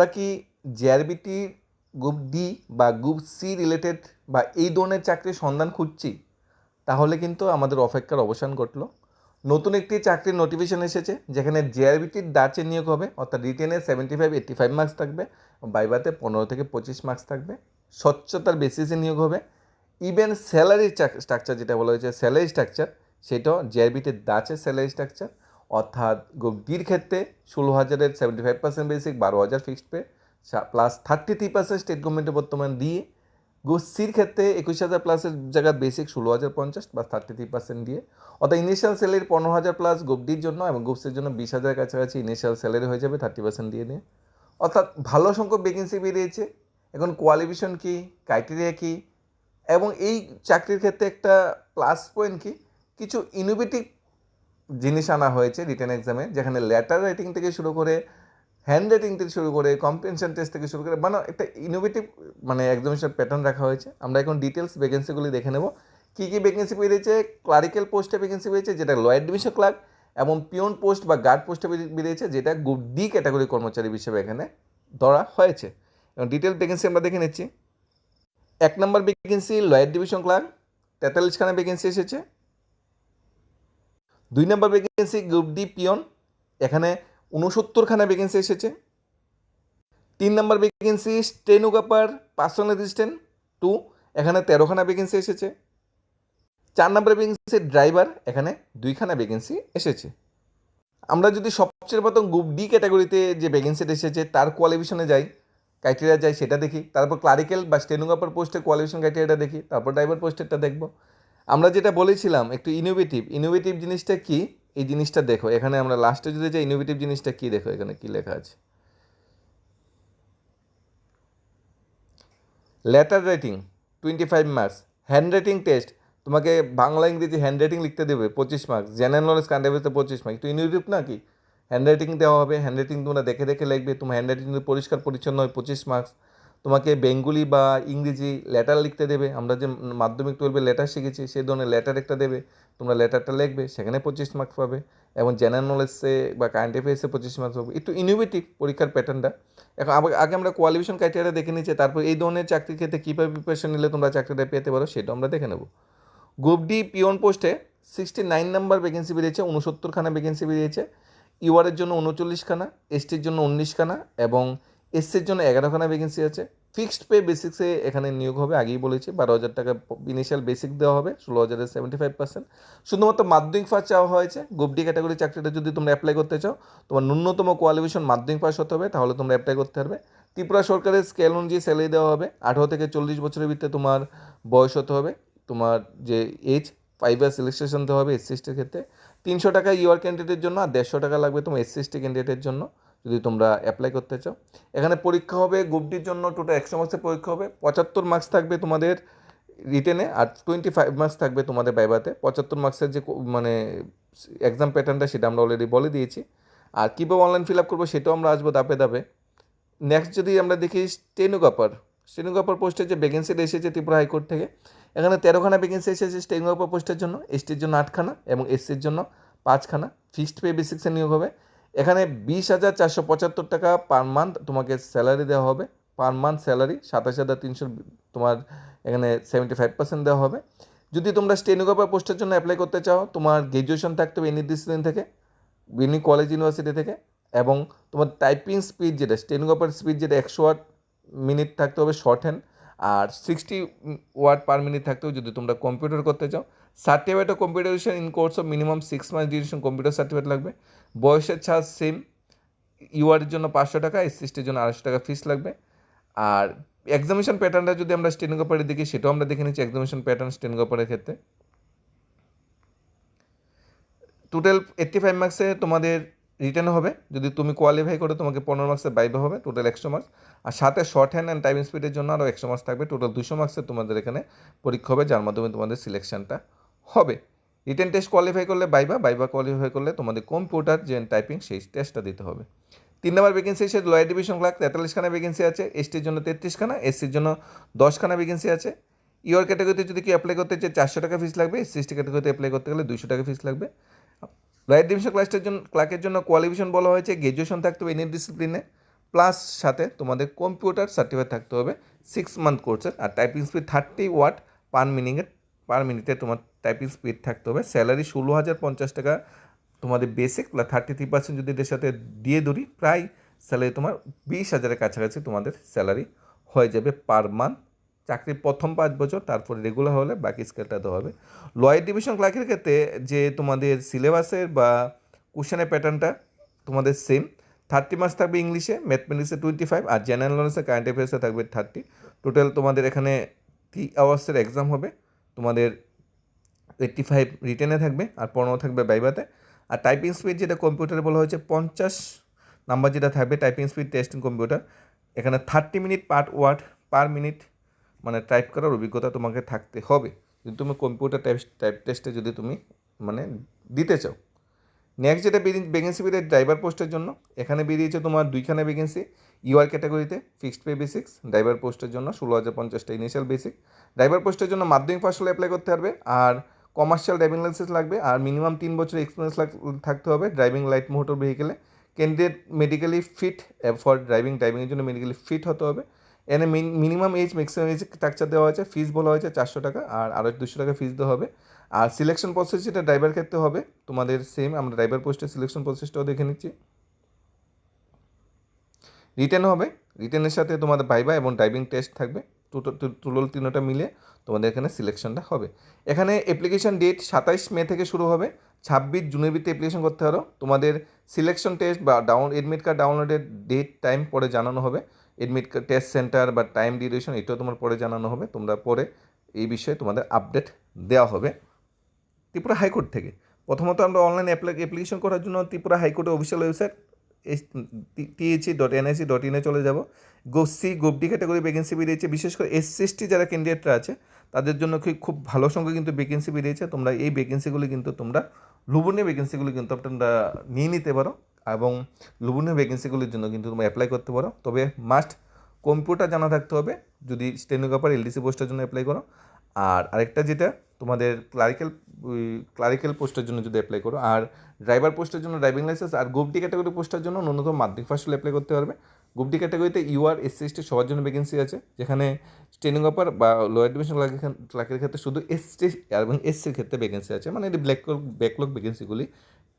আমরা কি JRBT group D বা গ্রুপ সি রিলেটেড বা এই ধরনের চাকরির সন্ধান খুঁজছি? তাহলে কিন্তু আমাদের অপেক্ষার অবসান ঘটলো। নতুন একটি চাকরির নোটিফিকেশন এসেছে, যেখানে জেআরবিটির ডাচে নিয়োগ হবে, অর্থাৎ রিটেনে seventy five eighty five marks থাকবে বাইবাতে পনেরো থেকে পঁচিশ মার্কস থাকবে, স্বচ্ছতার বেসিসে নিয়োগ হবে। ইভেন স্যালারি স্ট্রাকচার যেটা বলা হয়েছে স্যালারি স্ট্রাকচার সেটাও জেআরবিটির দাচের স্যালারি স্ট্রাকচার অর্থাৎ গ্রুপ ডির ক্ষেত্রে ষোলো হাজারের সেভেন্টি ফাইভ পার্সেন্ট বেসিক বারো হাজার fixed pay plus thirty three percent state গভর্নমেন্টে বর্তমান দিয়ে গ্রুপ সির ক্ষেত্রে একুশ হাজার প্লাসের জায়গায় বেসিক ষোলো হাজার পঞ্চাশ বা থার্টি থ্রি পার্সেন্ট দিয়ে অর্থাৎ ইনিশিয়াল স্যালারি পনেরো হাজার প্লাস গ্রুপ ডির জন্য এবং গ্রুপ সির জন্য বিশ হাজার কাছাকাছি ইনিশিয়াল স্যালারি হয়ে যাবে থার্টি পার্সেন্ট দিয়ে নিয়ে। অর্থাৎ ভালো সংখ্যক ভ্যাকেন্সি বেরিয়েছে। এখন কোয়ালিফিকেশন কী ক্রাইটেরিয়া কী, এবং এই চাকরির ক্ষেত্রে একটা প্লাস পয়েন্ট কি, কিছু ইনোভেটিভ জিনিস আনা হয়েছে রিটেন এক্সামে, যেখানে লেটার রাইটিং থেকে শুরু করে, হ্যান্ড রাইটিং থেকে শুরু করে কম্প্রেনশন টেস্ট থেকে শুরু করে মানে একটা ইনোভেটিভ মানে এক্সামিনেশন প্যাটার্ন রাখা হয়েছে। আমরা এখন ডিটেলস ভ্যাকেন্সিগুলি দেখে নেব। কী কী ভ্যাকেন্সি বেরিয়েছে? ক্লারিক্যাল পোস্টে ভ্যাকেন্সি বেরিয়েছে, যেটা লয়ার ডিভিশন ক্লার্ক এবং পিওন পোস্ট বা গার্ড পোস্টে বেরিয়েছে, যেটা গ্রুপ ডি ক্যাটাগরি কর্মচারী হিসেবে এখানে ধরা হয়েছে। এবং ডিটেল ভ্যাকেন্সি আমরা দেখে নিচ্ছি। এক নম্বর ভ্যাকেন্সি লয়ার ডিভিশন ক্লার্ক তেতাল্লিশখানা ভ্যাকেন্সি এসেছে। দুই নম্বর ভ্যাকেন্সি গ্রুপ ডি পিয়ন এখানে উনসত্তরখানা ভ্যাকেন্সি এসেছে। তিন নম্বর vacancy stenographer personal assistant to এখানে তেরোখানা ভ্যাকেন্সি এসেছে। চার নম্বর ভ্যাকেন্সি ড্রাইভার এখানে দুইখানা ভ্যাকেন্সি এসেছে। আমরা যদি সবচেয়ে প্রথম গ্রুপ ডি ক্যাটাগরিতে যে ভ্যাকেন্সিটা এসেছে, তার কোয়ালিফিকেশনে যাই ক্রাইটেরিয়া যাই, সেটা দেখি। তারপর ক্লারিক্যাল বা স্টেনোগ্রাফার পোস্টের কোয়ালিফিকেশন ক্রাইটেরিয়াটা দেখি, তারপর ড্রাইভার পোস্টেরটা দেখব। আমরা যেটা বলেছিলাম, একটু ইনোভেটিভ ইনোভেটিভ জিনিসটা কি? এই জিনিসটা দেখো, এখানে আমরা লাস্টে যদি যাই ইনোভেটিভ জিনিসটা কি দেখো, এখানে কি লেখা আছে? Letter writing twenty five marks hand writing test তোমাকে বাংলা, ইংরেজি হ্যান্ড রাইটিং লিখতে দেবে, পঁচিশ মার্কস জেনারেল নলেজ কান্ডাবিতে পঁচিশ মার্কস একটু ইনোভেটিভ না কি? হ্যান্ড রাইটিং দেওয়া হবে হ্যান্ড রাইটিং তোমরা দেখে দেখে লিখবে, তোমার হ্যান্ড রাইটিং পরিষ্কার পরিচ্ছন্ন হয়, পঁচিশ মার্কস তোমাকে বেঙ্গলি বা ইংরেজি লেটার লিখতে দেবে। আমরা যে মাধ্যমিক টুয়েলভে লেটার শিখেছি সেই ধরনের লেটার একটা দেবে। তোমরা লেটারটা লিখবে, সেখানে পঁচিশ মার্কস পাবে। এবং জেনারেল নলেজে বা কারেন্ট অ্যাফেয়ার্সে পঁচিশ মার্কস পাবে। একটু ইনোভেটিভ পরীক্ষার প্যাটার্নটা এখন আগে আমরা কোয়ালিফিকেশন ক্রাইটেরিয়া দেখে নিচ্ছি তারপর এই ধরনের চাকরির ক্ষেত্রে কীভাবে প্রিপারেশন নিলে তোমরা চাকরিটা পেতে পারো সেটা আমরা দেখে নেব। গ্রুপ ডি পিওন পোস্টে সিক্সটি নাইন নাম্বার ভ্যাকেন্সি বেরিয়েছে উনসত্তরখানা ভ্যাকেন্সি বেরিয়েছে। ইউআরের জন্য উনচল্লিশখানা এসটির জন্য উনিশখানা এবং এসসির জন্য এগারোখানা ভ্যাকেন্সি আছে। ফিক্সড পে বেসিক্সে এখানে নিয়োগ হবে, আগেই বলেছি বারো হাজার টাকা ইনিশিয়াল বেসিক দেওয়া হবে ষোলো হাজারের সেভেন্টি ফাইভ পার্সেন্ট শুধুমাত্র মাধ্যমিক পাস চাওয়া হয়েছে গ্রুপ ক্যাটাগরি চাকরিটা যদি তোমরা অ্যাপ্লাই করতে চাও, তোমার ন্যূনতম কোয়ালিফিকেশন মাধ্যমিক পাস হতে হবে, তাহলে তোমরা অ্যাপ্লাই করতে পারবে। ত্রিপুরা সরকারের স্কেল অনুযায়ী স্যালারি দেওয়া হবে, আঠারো থেকে চল্লিশ বছরের ভিতরে তোমার বয়স হতে হবে, তোমার যে এজ ফাইভ ইয়ার্স রেজিস্ট্রেশন দেওয়া হবে এসসি এসটির ক্ষেত্রে। তিনশো টাকা ইউআর ক্যান্ডিডেটের জন্য আর দেড়শো টাকা লাগবে তোমার এসসি এসটি ক্যান্ডিডেটের জন্য। যদি তোমরা অ্যাপ্লাই করতে চাও। এখানে পরীক্ষা হবে গ্রুপটির জন্য টোটাল একশো মার্কসের পরীক্ষা হবে। পঁচাত্তর মার্কস থাকবে তোমাদের রিটেনে আর টোয়েন্টি ফাইভ মার্কস থাকবে তোমাদের বাইবাতে পঁচাত্তর মার্কসের যে মানে এক্সাম প্যাটার্নটা সেটা আমরা অলরেডি বলে দিয়েছি। আর কীভাবে অনলাইন ফিল আপ করব সেটাও আমরা আসব দাপে দাপে নেক্সট যদি আমরা দেখি স্টেনোগ্রাফার স্টেনোগ্রাফার পোস্টের যে ভ্যাকেন্সিটা এসেছে ত্রিপুরা হাইকোর্ট থেকে, এখানে তেরোখানা ভ্যাকেন্সি এসেছে স্টেনোগ্রাফার পোস্টের জন্য এসটির জন্য আটখানা এবং এসসির জন্য পাঁচখানা। ফিক্সড পে বেসিক্সে নিয়োগ হবে। এখানে বিশ হাজার চারশো পঁচাত্তর টাকা পার মান্থ তোমাকে স্যালারি দেওয়া হবে। পার মান্থ স্যালারি সাতাশ হাজার তিনশো তোমার এখানে সেভেন্টি ফাইভ পার্সেন্ট দেওয়া হবে। যদি তোমরা স্টেনোগ্রাফার পোস্টের জন্য অ্যাপ্লাই করতে চাও, তোমার গ্র্যাজুয়েশন থাকতে হবে এনি ডিসিপ্লিন থেকে বিনি কলেজ ইউনিভার্সিটি থেকে, এবং তোমার টাইপিং স্পিড যেটা স্টেনোগ্রাফার স্পিড যেটা, একশো ওয়াট মিনিট থাকতে হবে শর্ট হ্যান্ড আর সিক্সটি ওয়াট পার মিনিট থাকতে হবে যদি তোমরা কম্পিউটার করতে চাও certificate of computerization in course of minimum six month duration computer certificate লাগবে। বয়সের ছাড় সেম ইউআরের জন্য পাঁচশো টাকা এসসিস্টির জন্য আড়াইশো টাকা ফিস লাগবে। আর এক্সামিনেশন প্যাটার্নটা যদি আমরা স্টেনোগ্রাফারের দেখি, সেটাও আমরা দেখে নিচ্ছি এক্সামিনেশন প্যাটার্ন স্টেনোগ্রাফারের ক্ষেত্রে। টোটাল এইট্টি ফাইভ মার্কসে তোমাদের রিটার্ন হবে। যদি তুমি কোয়ালিফাই করো, তোমাকে পনেরো মার্কসের বাইবে হবে টোটাল একশো মার্কস আর সাথে শর্ট হ্যান্ড অ্যান্ড টাইম স্পিডের জন্য আরও একশো মার্কস থাকবে। টোটাল দুশো মার্কসের তোমাদের এখানে পরীক্ষা হবে, যার মাধ্যমে তোমাদের সিলেকশনটা হবে। রিটার্ন টেস্ট কোয়ালিফাই করলে বাইবা বাইবা কোয়ালিফাই করলে তোমাদের কম্পিউটার যে টাইপিং সেই টেস্টটা দিতে হবে। তিন নম্বর ভ্যাকেন্সি এসে লয়ার ডিভিশন ক্লার্ক তেতাল্লিশখানা ভ্যাকেন্সি আছে এসটির জন্য তেত্রিশখানা এসসির জন্য দশখানা ভ্যাকেন্সি আছে। ইউর ক্যাটাগরিতে যদি কি অ্যাপ্লাই করতে চাই চারশো টাকা ফিস লাগবে এসসি এসটি ক্যাটাগরিতে অ্যাপ্লাই করতে গেলে দুশো টাকা ফিস লাগবে। লয়ার ডিভিশন ক্লাসের জন্য ক্লার্কের জন্য কোয়ালিফিকেশন বলা হয়েছে গ্র্যাজুয়েশন থাকতে হবে এনি ডিসিপ্লিনে প্লাস সাথে তোমাদের কম্পিউটার সার্টিফিকেট থাকতে হবে সিক্স মান্থ কোর্সের আর typing speed thirty word per মিনিটে পার মিনিটে তোমার টাইপিং স্পিড থাকতে হবে। স্যালারি ষোলো হাজার পঞ্চাশ টাকা। তোমাদের basic plus thirty three percent যদি এদের সাথে দিয়ে ধরি, প্রায় স্যালারি তোমার বিশ হাজারের কাছাকাছি তোমাদের স্যালারি হয়ে যাবে পার মান্থ চাকরির প্রথম পাঁচ বছর, তারপরে রেগুলার হলে বাকি স্কেলটা দেওয়া হবে। লয়ার ডিভিশন ক্লার্কের ক্ষেত্রে যে তোমাদের সিলেবাসের বা কোশ্চেনের প্যাটার্নটা তোমাদের সেম থার্টি মার্কস থাকবে ইংলিশে ম্যাথমেটিক্সে টোয়েন্টি ফাইভ আর জেনারেল নলেজে কারেন্ট অ্যাফেয়ার্সে থাকবে থার্টি টোটাল তোমাদের এখানে থ্রি আওয়ার্সের এক্সাম হবে, তোমাদের এইট্টি ফাইভ রিটেনে থাকবে, আর পনেরো থাকবে বাইবাতে আর টাইপিং স্পিড যেটা কম্পিউটারে বলা হয়েছে, পঞ্চাশ নাম্বার যেটা থাকবে টাইপিং স্পিড টেস্টিং কম্পিউটার এখানে thirty minute per word per minute মানে টাইপ করার অভিজ্ঞতা তোমাকে থাকতে হবে। যদি তুমি কম্পিউটার টাইপ টাইপ টেস্টে যদি তুমি মানে দিতে চাও। নেক্সট যেটা ভ্যাকেন্সি বেরিয়ে ড্রাইভার পোস্টের জন্য, এখানে বেরিয়েছে তোমার দুইখানে ভ্যাকেন্সি ইউআর ক্যাটাগরিতে ফিক্সড পে বেসিক্স ড্রাইভার পোস্টের জন্য ষোলো হাজার পঞ্চাশটা ইনিশিয়াল বেসিক ড্রাইভার পোস্টের জন্য মাধ্যমিক পাশ হলে অ্যাপ্লাই করতে পারবে, আর কমার্শিয়াল ড্রাইভিং লাইসেন্স লাগবে, আর মিনিমাম তিন বছর এক্সপিরিয়েন্স থাকতে হবে driving light motor ভেহিকেলে candidate medically fit for driving ড্রাইভিংয়ের জন্য মেডিকেলি ফিট হতে হবে। এনে minimum age maximum age structure দেওয়া হয়েছে ফিস বলা হয়েছে চারশো টাকা, আর আরও দুশো টাকা ফিস দেওয়া হবে। আর সিলেকশন প্রসেস যেটা ড্রাইভার ক্ষেত্রে হবে, তোমাদের সেম আমরা ড্রাইভার পোস্টের সিলেকশন প্রসেসটাও দেখে নিচ্ছি। রিটার্ন হবে রিটেনের সাথে তোমাদের বাইবা এবং ড্রাইভিং টেস্ট থাকবে টোটাল তিনটা মিলে তোমাদের এখানে সিলেকশনটা হবে। এখানে অ্যাপ্লিকেশন ডেট সাতাইশ মে থেকে শুরু হবে, ছাব্বিশ জুনের ভিত্তিতে অ্যাপ্লিকেশন করতে পারো। তোমাদের সিলেকশন টেস্ট বা ডাউন এডমিট কার্ড ডাউনলোডের ডেট টাইম পরে জানানো হবে। এডমিট টেস্ট সেন্টার বা টাইম ডিউরেশন এটাও তোমার পরে জানানো হবে। তোমরা পরে এই বিষয়ে তোমাদের আপডেট দেওয়া হবে ত্রিপুরা হাইকোর্ট থেকে। প্রথমত আমরা অনলাইন অ্যাপ্লিকেশন করার জন্য ত্রিপুরা হাইকোর্টের official website THC dot NIC dot ইনে চলে যাব। গোসি গোপডি ক্যাটাগরি ভ্যাকেন্সি বেরিয়েছে। বিশেষ করে এসসি যারা ক্যান্ডিডেটরা আছে, তাদের জন্য খুব ভালো সংখ্যা কিন্তু ভ্যাকেন্সি বেরিয়েছে। তোমরা এই ভ্যাকেন্সিগুলি কিন্তু তোমরা লুবনীয় ভ্যাকেন্সিগুলি কিন্তু তোমরা নিয়ে নিতে পারো। এবং লুবনীয় ভ্যাকেন্সিগুলির জন্য কিন্তু তোমরা অ্যাপ্লাই করতে পারো। তবে মাস্ট কম্পিউটার জানা থাকতে হবে, যদি স্টেনোগ্রাফার এলডিসি পোস্টের জন্য অ্যাপ্লাই করো। আর আরেকটা যেটা, তোমাদের ক্লারিক্যাল ক্লারিক্যাল পোস্টের জন্য যদি অ্যাপ্লাই করো, আর ড্রাইভার পোস্টের জন্য ড্রাইভিং লাইসেন্স আর গ্রুপ ডি ক্যাটাগরি পোস্টের জন্য ন্যূনতম মাধ্যমিক ফার্স্ট অ্যাপ্লাই করতে পারবে। গ্রুপ ডি ক্যাটাগরিতে ইউআর এসসি এসটি সবার জন্য ভ্যাকেন্সি আছে, যেখানে স্টেনোগ্রাফার বা লোয়ার ডিভিশন ক্লার্কের ক্ষেত্রে শুধু এসটি এবং এসসির ক্ষেত্রে ভ্যাকেন্সি আছে মানে এটি ব্ল্যাক ব্যাকলগ ভ্যাকেন্সিগুলি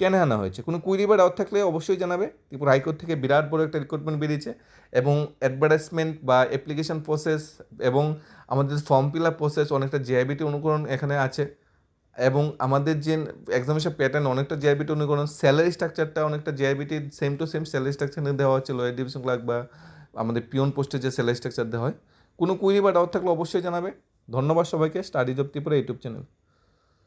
টেনে আনা হয়েছে? কোনো কুইরি বা ডাউট থাকলে অবশ্যই জানাবে। ত্রিপুরা হাইকোর্ট থেকে বিরাট বড় একটা রিক্রুটমেন্ট বেরিয়েছে এবং অ্যাডভার্টাইজমেন্ট বা অ্যাপ্লিকেশন প্রসেস এবং আমাদের ফর্ম ফিল আপ প্রসেস অনেকটা জিআইবিটি অনুকরণ এখানে আছে এবং আমাদের যে এক্সামিনেশন প্যাটার্ন অনেকটা জিআইবিটি অনুকরণ স্যালারি স্ট্রাকচারটা অনেকটা GIBT same to same salary structure দেওয়া হচ্ছে লোয়ার ডিভিশন ক্লার্ক বা আমাদের পিওন পোস্টে যে স্যালারি স্ট্রাকচার দেওয়া হয়। কোনো কুইরি বা ডাউট থাকলে অবশ্যই জানাবে। ধন্যবাদ সবাইকে। Study job Tripura YouTube channel.